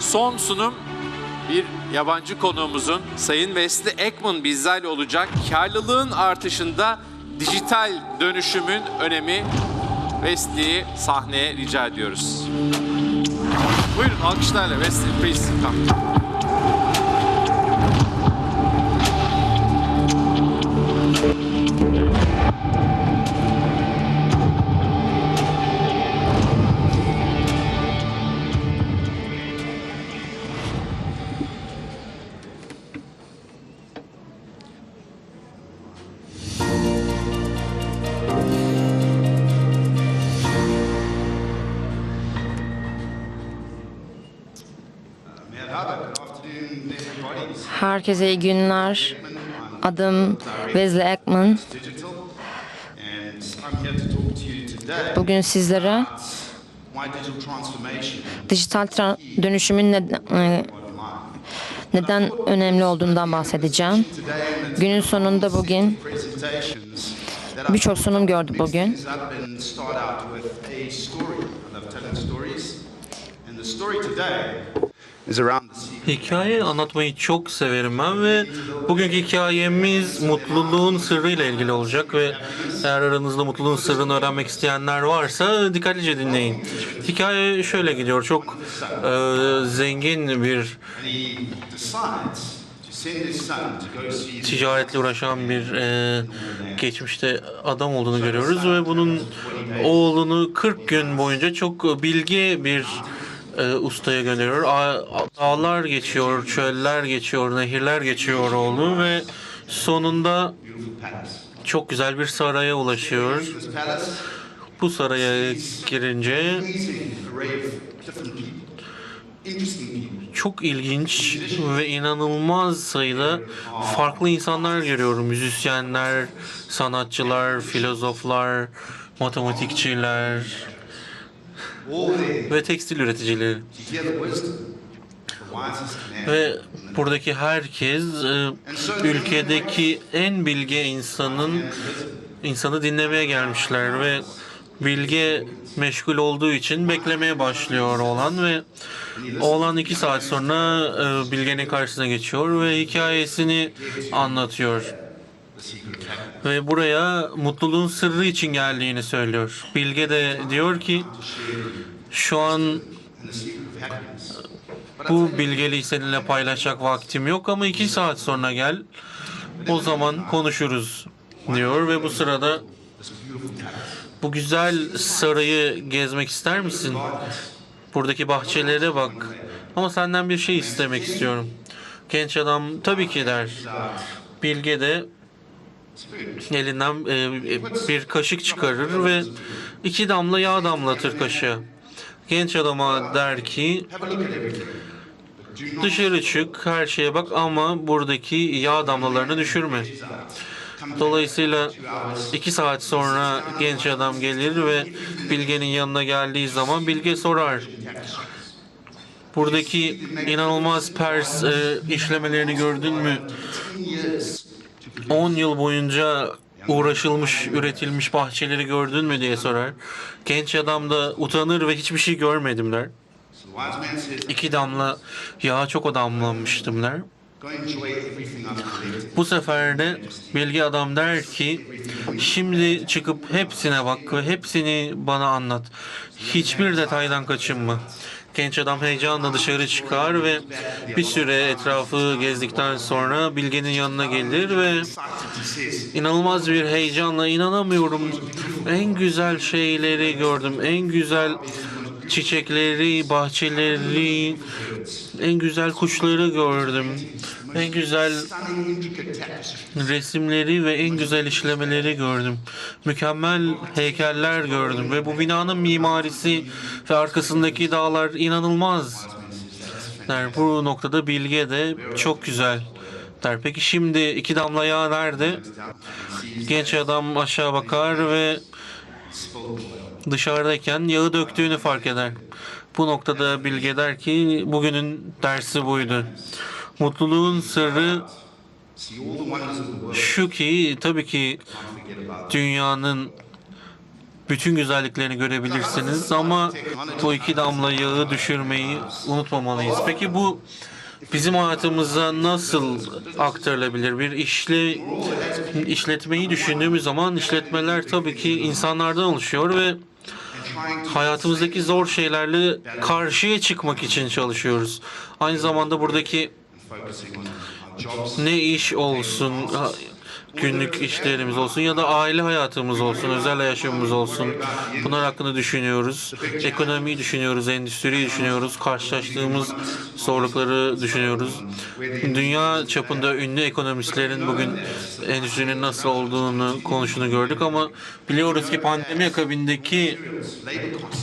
Son sunum bir yabancı konuğumuzun Sayın Wesley Ekman bizlerle olacak. Karlılığın artışında dijital dönüşümün önemi Wesley'i sahneye rica ediyoruz. Buyurun alkışlarla Wesley please come. Herkese iyi günler. Adım Wesley Ekman. Bugün sizlere dijital dönüşümün neden, e, neden önemli olduğundan bahsedeceğim. Günün sonunda bugün birçok sunum gördük bugün. is around the. Hikaye anlatmayı çok severim ben ve bugünkü hikayemiz mutluluğun sırrıyla ilgili olacak ve eğer aranızda mutluluğun sırrını öğrenmek isteyenler varsa dikkatlice dinleyin. Hikaye şöyle gidiyor. Çok e, zengin bir ticaretle uğraşan bir e, geçmişte adam olduğunu görüyoruz ve bunun oğlunu 40 gün boyunca çok bilgi bir e, ustaya gönderiyor. Dağlar geçiyor, çöller geçiyor, nehirler geçiyor oğlu ve sonunda çok güzel bir saraya ulaşıyor. Bu saraya girince çok ilginç ve inanılmaz sayıda farklı insanlar görüyorum. Müzisyenler, sanatçılar, filozoflar, matematikçiler ve tekstil üreticileri. Ve buradaki herkes e, ülkedeki en bilge insanın insanı dinlemeye gelmişler ve bilge meşgul olduğu için beklemeye başlıyor oğlan ve oğlan iki saat sonra e, bilgenin karşısına geçiyor ve hikayesini anlatıyor. Ve buraya mutluluğun sırrı için geldiğini söylüyor. Bilge de diyor ki şu an happiness. bu bilgeliği seninle paylaşacak vaktim yok ama iki saat sonra gel. O zaman konuşuruz diyor ve bu sırada bu güzel sarayı gezmek ister misin? Buradaki bahçelere bak. Ama senden bir şey istemek istiyorum. Genç adam tabii ki der. Bilge de. Elinden e, bir kaşık çıkarır ve iki damla yağ damlatır kaşığa. Genç adama der ki dışarı çık her şeye bak ama buradaki yağ damlalarını düşürme. Dolayısıyla iki saat sonra genç adam gelir ve Bilge'nin yanına geldiği zaman Bilge sorar. Buradaki inanılmaz Pers e, işlemelerini gördün mü? 10 years to produce 10 yıl boyunca uğraşılmış, üretilmiş bahçeleri gördün mü diye sorar. Genç adam da utanır ve hiçbir şey görmedim der. İki damla yağa çok odamlanmıştım der. Bu sefer de bilgi adam der ki şimdi çıkıp hepsine bak ve hepsini bana anlat. Hiçbir detaydan kaçınma. Genç adam heyecanla dışarı çıkar ve bir süre etrafı gezdikten sonra Bilge'nin yanına gelir ve inanılmaz bir heyecanla inanamıyorum. En güzel şeyleri gördüm. En güzel çiçekleri, bahçeleri, en güzel kuşları gördüm. En güzel resimleri ve en güzel işlemeleri gördüm. Mükemmel heykeller gördüm ve bu binanın mimarisi ve arkasındaki dağlar inanılmaz. Der, bu noktada Bilge de çok güzel. Der. Peki şimdi iki damla yağ nerede? Genç adam aşağı bakar ve dışarıdayken yağı döktüğünü fark eder. Bu noktada Bilge der ki bugünün dersi buydu. Mutluluğun sırrı şu ki tabii ki dünyanın bütün güzelliklerini görebilirsiniz ama bu iki damla yağı düşürmeyi unutmamalıyız. Peki bu bizim hayatımıza nasıl aktarılabilir? Bir işle işletmeyi düşündüğümüz zaman işletmeler tabii ki insanlardan oluşuyor ve hayatımızdaki zor şeylerle karşıya çıkmak için çalışıyoruz. Aynı zamanda buradaki ne iş olsun, günlük işlerimiz olsun ya da aile hayatımız olsun, özel yaşamımız olsun. Bunlar hakkında düşünüyoruz. Ekonomiyi düşünüyoruz, endüstriyi düşünüyoruz, karşılaştığımız zorlukları düşünüyoruz. Dünya çapında ünlü ekonomistlerin bugün endüstrinin nasıl olduğunu konuştuğunu gördük ama biliyoruz ki pandemi akabindeki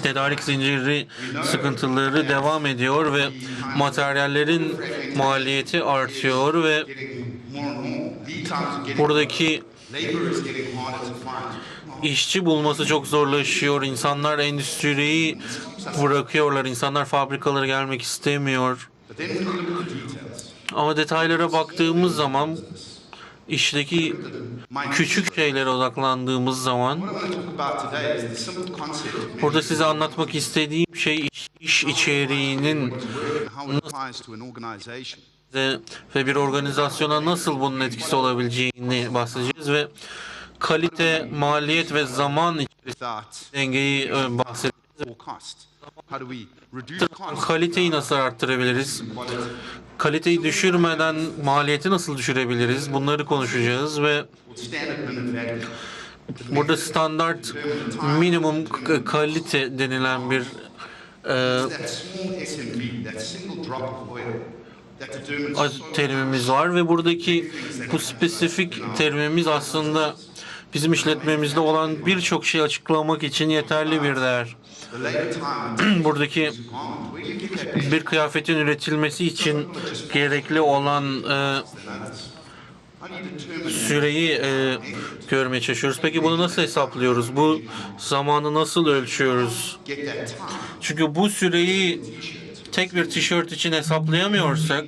tedarik zinciri sıkıntıları devam ediyor ve materyallerin maliyeti artıyor ve buradaki işçi bulması çok zorlaşıyor. İnsanlar endüstriyi bırakıyorlar. İnsanlar fabrikalara gelmek istemiyor. Ama detaylara baktığımız zaman işteki küçük şeylere odaklandığımız zaman burada size anlatmak istediğim şey iş, iş içeriğinin management ve, ve bir organizasyona nasıl bunun etkisi olabileceğini bahsedeceğiz ve kalite, maliyet ve zaman içerisinde dengeyi e, bahsedeceğiz. Kaliteyi nasıl arttırabiliriz? Kaliteyi düşürmeden maliyeti nasıl düşürebiliriz? Bunları konuşacağız ve burada standart minimum kalite denilen bir e, Terimimiz var ve buradaki bu spesifik terimimiz aslında bizim işletmemizde olan birçok şey açıklamak için yeterli bir değer. Buradaki bir kıyafetin üretilmesi için gerekli olan e, süreyi e, görmeye çalışıyoruz. Peki bunu nasıl hesaplıyoruz? Bu zamanı nasıl ölçüyoruz? Çünkü bu süreyi tek bir tişört için hesaplayamıyorsak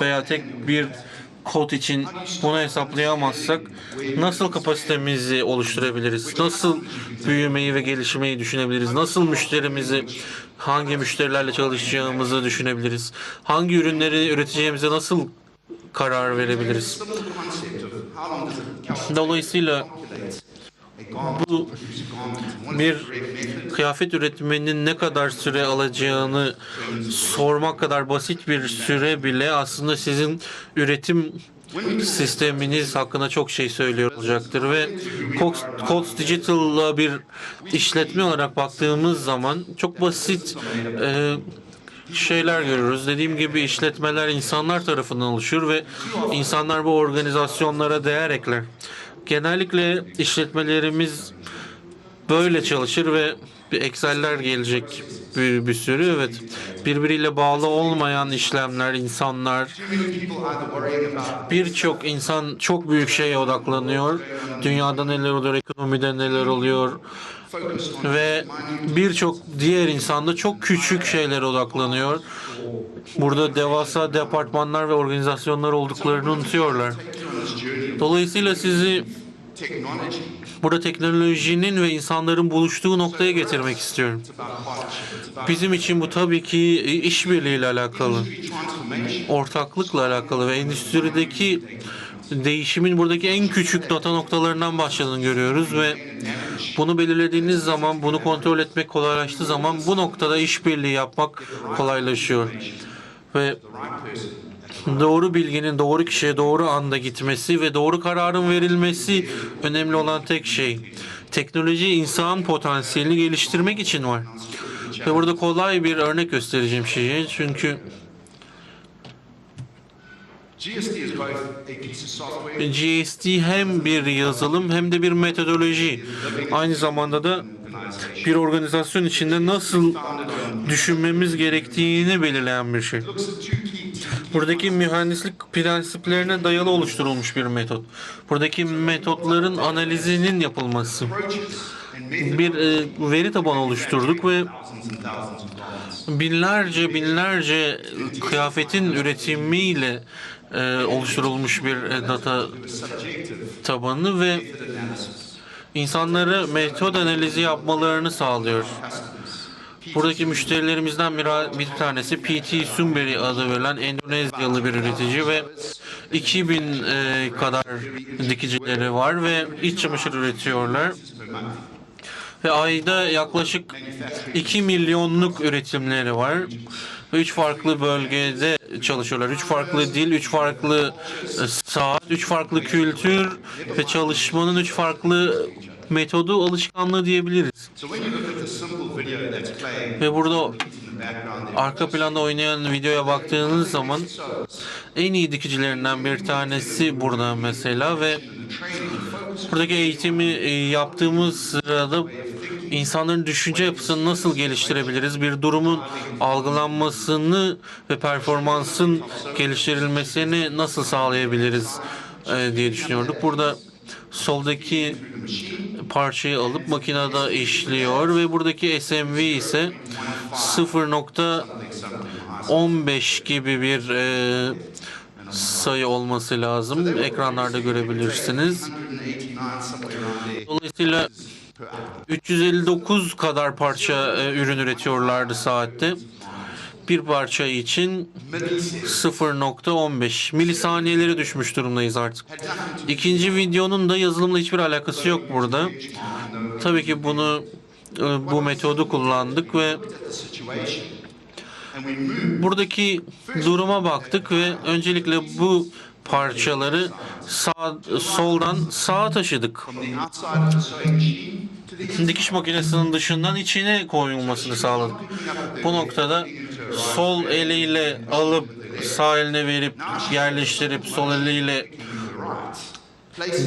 veya tek bir kot için bunu hesaplayamazsak nasıl kapasitemizi oluşturabiliriz? Nasıl büyümeyi ve gelişmeyi düşünebiliriz? Nasıl müşterimizi, hangi müşterilerle çalışacağımızı düşünebiliriz? Hangi ürünleri üreteceğimize nasıl karar verebiliriz? simple bu bir kıyafet üretmenin ne kadar süre alacağını sormak kadar basit bir süre bile aslında sizin üretim sisteminiz hakkında çok şey söylüyor olacaktır ve Cox, Cox Digital'la bir işletme olarak baktığımız zaman çok basit e, şeyler görüyoruz. Dediğim gibi işletmeler insanlar tarafından oluşur ve insanlar bu organizasyonlara değer ekler. Genellikle işletmelerimiz böyle çalışır ve Excel'ler gelecek bir, bir sürü. Evet birbiriyle bağlı olmayan işlemler insanlar birçok insan çok büyük şeye odaklanıyor. Dünyada neler oluyor ekonomide neler oluyor ve birçok diğer insan da çok küçük şeylere odaklanıyor. Burada devasa departmanlar ve organizasyonlar olduklarını unutuyorlar dolayısıyla sizi burada teknolojinin ve insanların buluştuğu noktaya getirmek istiyorum. Bizim için bu tabii ki işbirliğiyle alakalı, ortaklıkla alakalı ve endüstrideki değişimin buradaki en küçük data noktalarından başladığını görüyoruz ve bunu belirlediğiniz zaman, bunu kontrol etmek kolaylaştığı zaman bu noktada işbirliği yapmak kolaylaşıyor. Ve doğru bilginin doğru kişiye doğru anda gitmesi ve doğru kararın verilmesi önemli olan tek şey. Teknoloji insan potansiyelini geliştirmek için var. Ve burada kolay bir örnek göstereceğim şeyi çünkü GST hem bir yazılım hem de bir metodoloji. Aynı zamanda da bir organizasyon içinde nasıl düşünmemiz gerektiğini belirleyen bir şey. Buradaki mühendislik prensiplerine dayalı oluşturulmuş bir metot. Buradaki metotların analizinin yapılması. Bir e, veri tabanı oluşturduk ve binlerce binlerce kıyafetin üretimiyle e, oluşturulmuş bir e, data tabanı ve insanları metot analizi yapmalarını sağlıyor. Buradaki müşterilerimizden bir, bir tanesi PT Sumberi adı verilen Endonezyalı bir üretici ve 2000 e, kadar dikicileri var ve iç çamaşır üretiyorlar. Ve ayda yaklaşık 2 milyonluk üretimleri var. Ve 3 farklı bölgede çalışıyorlar. 3 farklı dil, 3 farklı e, saat, 3 farklı kültür ve çalışmanın 3 farklı metodu alışkanlığı diyebiliriz. Ve burada arka planda oynayan videoya baktığınız zaman en iyi dikicilerinden bir tanesi burada mesela ve buradaki eğitimi e, yaptığımız sırada insanların düşünce yapısını nasıl geliştirebiliriz? Bir durumun algılanmasını ve performansın geliştirilmesini nasıl sağlayabiliriz e, diye düşünüyorduk. Burada soldaki parçayı alıp makinede işliyor ve buradaki SMV ise 0.15 gibi bir e, sayı olması lazım. Ekranlarda görebilirsiniz. 189, somewhere around there. Dolayısıyla 359 kadar parça e, ürün üretiyorlardı saatte. Bir parça için 0.15 milisaniyeleri düşmüş durumdayız artık. İkinci videonun da yazılımla hiçbir alakası yok burada. Tabii ki bunu e, bu metodu kullandık ve buradaki duruma baktık ve öncelikle bu parçaları sağ, soldan sağa taşıdık. dikiş makinesinin dışından içine koyulmasını sağladık. Bu noktada sol eliyle alıp sağ eline verip yerleştirip sol eliyle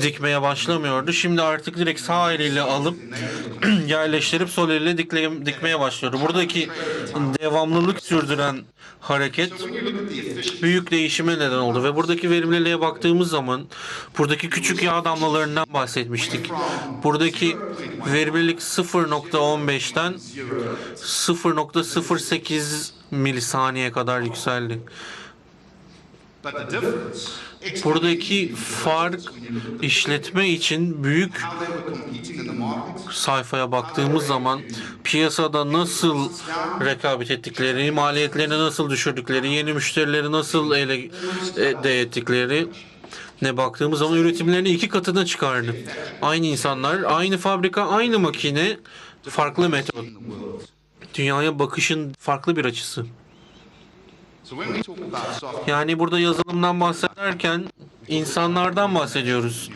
dikmeye başlamıyordu. Şimdi artık direkt sağ eliyle alıp yerleştirip sol eliyle dikle, dikmeye başlıyordu. Buradaki devamlılık sürdüren hareket büyük değişime neden oldu ve buradaki verimliliğe baktığımız zaman buradaki küçük yağ damlalarından bahsetmiştik. Buradaki verimlilik 0.15'ten 0.08 milisaniye kadar yükseldi. Buradaki fark işletme için büyük sayfaya baktığımız zaman piyasada nasıl rekabet ettikleri, maliyetlerini nasıl düşürdükleri, yeni müşterileri nasıl ele de ettikleri ne baktığımız zaman üretimlerini iki katına çıkardı. Aynı insanlar, aynı fabrika, aynı makine, farklı metot. Dünyaya bakışın farklı bir açısı. Yani burada yazılımdan bahsederken insanlardan bahsediyoruz.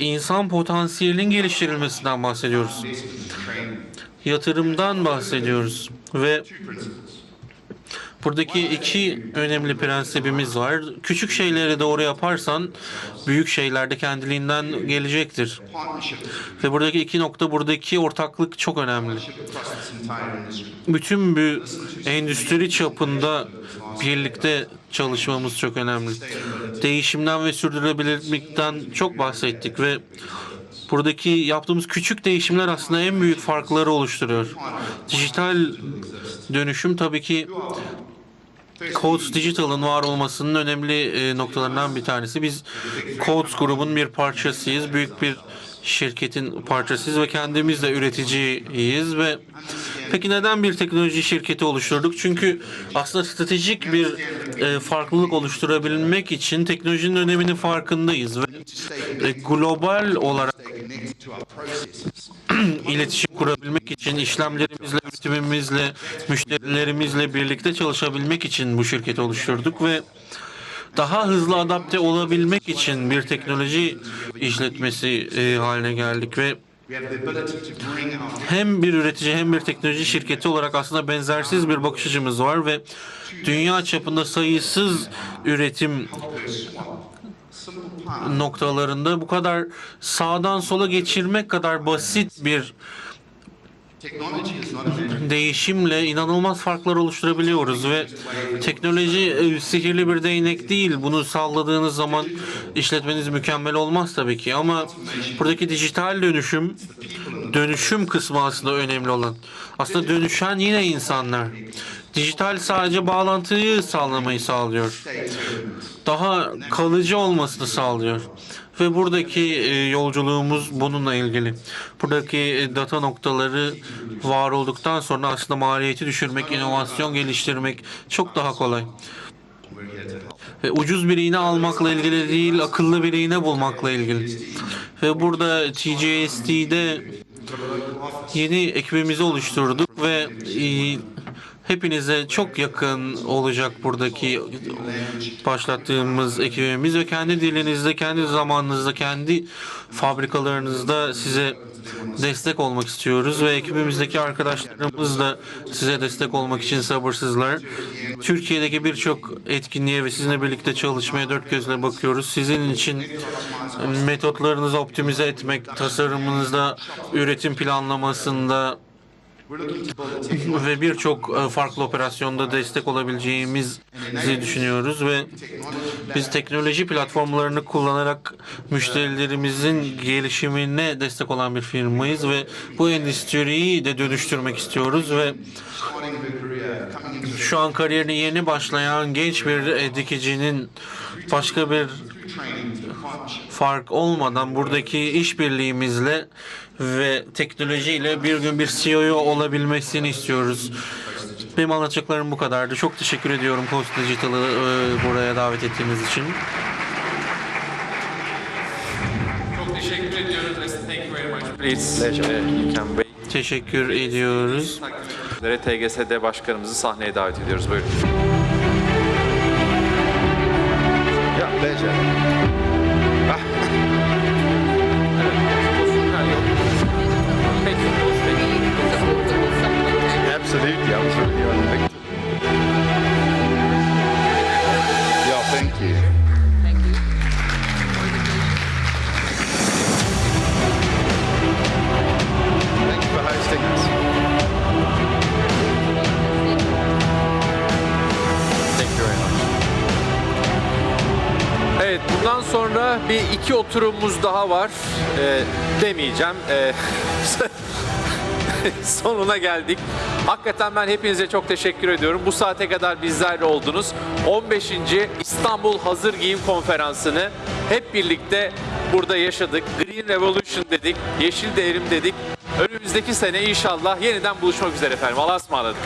İnsan potansiyelinin geliştirilmesinden bahsediyoruz. Yatırımdan bahsediyoruz ve buradaki iki önemli prensibimiz var. Küçük şeyleri doğru yaparsan büyük şeyler de kendiliğinden gelecektir. Ve buradaki iki nokta buradaki ortaklık çok önemli. bütün bir endüstri çapında birlikte çalışmamız çok önemli. Değişimden ve sürdürülebilirlikten çok bahsettik ve buradaki yaptığımız küçük değişimler aslında en büyük farkları oluşturuyor. Dijital dönüşüm tabii ki Codes Digital'ın var olmasının önemli e, noktalarından bir tanesi. Biz Codes grubun bir parçasıyız. Büyük bir şirketin parçasıyız ve kendimiz de üreticiyiz ve peki neden bir teknoloji şirketi oluşturduk? Çünkü aslında stratejik bir e, farklılık oluşturabilmek için teknolojinin öneminin farkındayız ve e, global olarak iletişim kurabilmek için, işlemlerimizle, üretimimizle, müşterilerimizle birlikte çalışabilmek için bu şirketi oluşturduk ve daha hızlı adapte olabilmek için bir teknoloji işletmesi e, haline geldik ve Hem bir üretici hem bir teknoloji şirketi olarak aslında benzersiz bir bakış açımız var ve dünya çapında sayısız üretim noktalarında bu kadar sağdan sola geçirmek kadar basit bir değişimle inanılmaz farklar oluşturabiliyoruz ve teknoloji e, sihirli bir değnek değil. Bunu salladığınız zaman işletmeniz mükemmel olmaz tabii ki ama buradaki dijital dönüşüm dönüşüm kısmı aslında önemli olan. Aslında dönüşen yine insanlar. Dijital sadece bağlantıyı sağlamayı sağlıyor. Daha kalıcı olmasını sağlıyor. Ve buradaki e, yolculuğumuz bununla ilgili. Buradaki e, data noktaları var olduktan sonra aslında maliyeti düşürmek, inovasyon geliştirmek çok daha kolay. Ve ucuz bir iğne almakla ilgili değil, akıllı bir iğne bulmakla ilgili. Ve burada TGST'de yeni ekibimizi oluşturduk ve e, hepinize çok yakın olacak buradaki başlattığımız ekibimiz ve kendi dilinizde, kendi zamanınızda, kendi fabrikalarınızda size destek olmak istiyoruz ve ekibimizdeki arkadaşlarımız da size destek olmak için sabırsızlar. Türkiye'deki birçok etkinliğe ve sizinle birlikte çalışmaya dört gözle bakıyoruz. Sizin için metotlarınızı optimize etmek, tasarımınızda, üretim planlamasında ve birçok e, farklı operasyonda destek olabileceğimizi düşünüyoruz ve biz teknoloji platformlarını kullanarak müşterilerimizin gelişimine destek olan bir firmayız ve bu endüstriyi de dönüştürmek istiyoruz ve şu an kariyerine yeni başlayan genç bir dikicinin başka bir fark olmadan buradaki işbirliğimizle ve teknolojiyle bir gün bir CEO olabilmesini istiyoruz. Benim anlatacaklarım bu kadardı. Çok teşekkür ediyorum Coast Digital'ı e, buraya davet ettiğiniz için. Çok teşekkür ediyoruz. Thank you very much. Please, you can wait. Teşekkür ediyoruz. TGS'de başkanımızı sahneye davet ediyoruz. Buyurun. Yeah, pleasure. İki oturumumuz daha var. Ee, demeyeceğim. Ee, sonuna geldik. Hakikaten ben hepinize çok teşekkür ediyorum. Bu saate kadar bizlerle oldunuz. 15. İstanbul Hazır Giyim Konferansı'nı hep birlikte burada yaşadık. Green Revolution dedik, Yeşil Devrim dedik. Önümüzdeki sene inşallah yeniden buluşmak üzere efendim. Allah'a ısmarladık.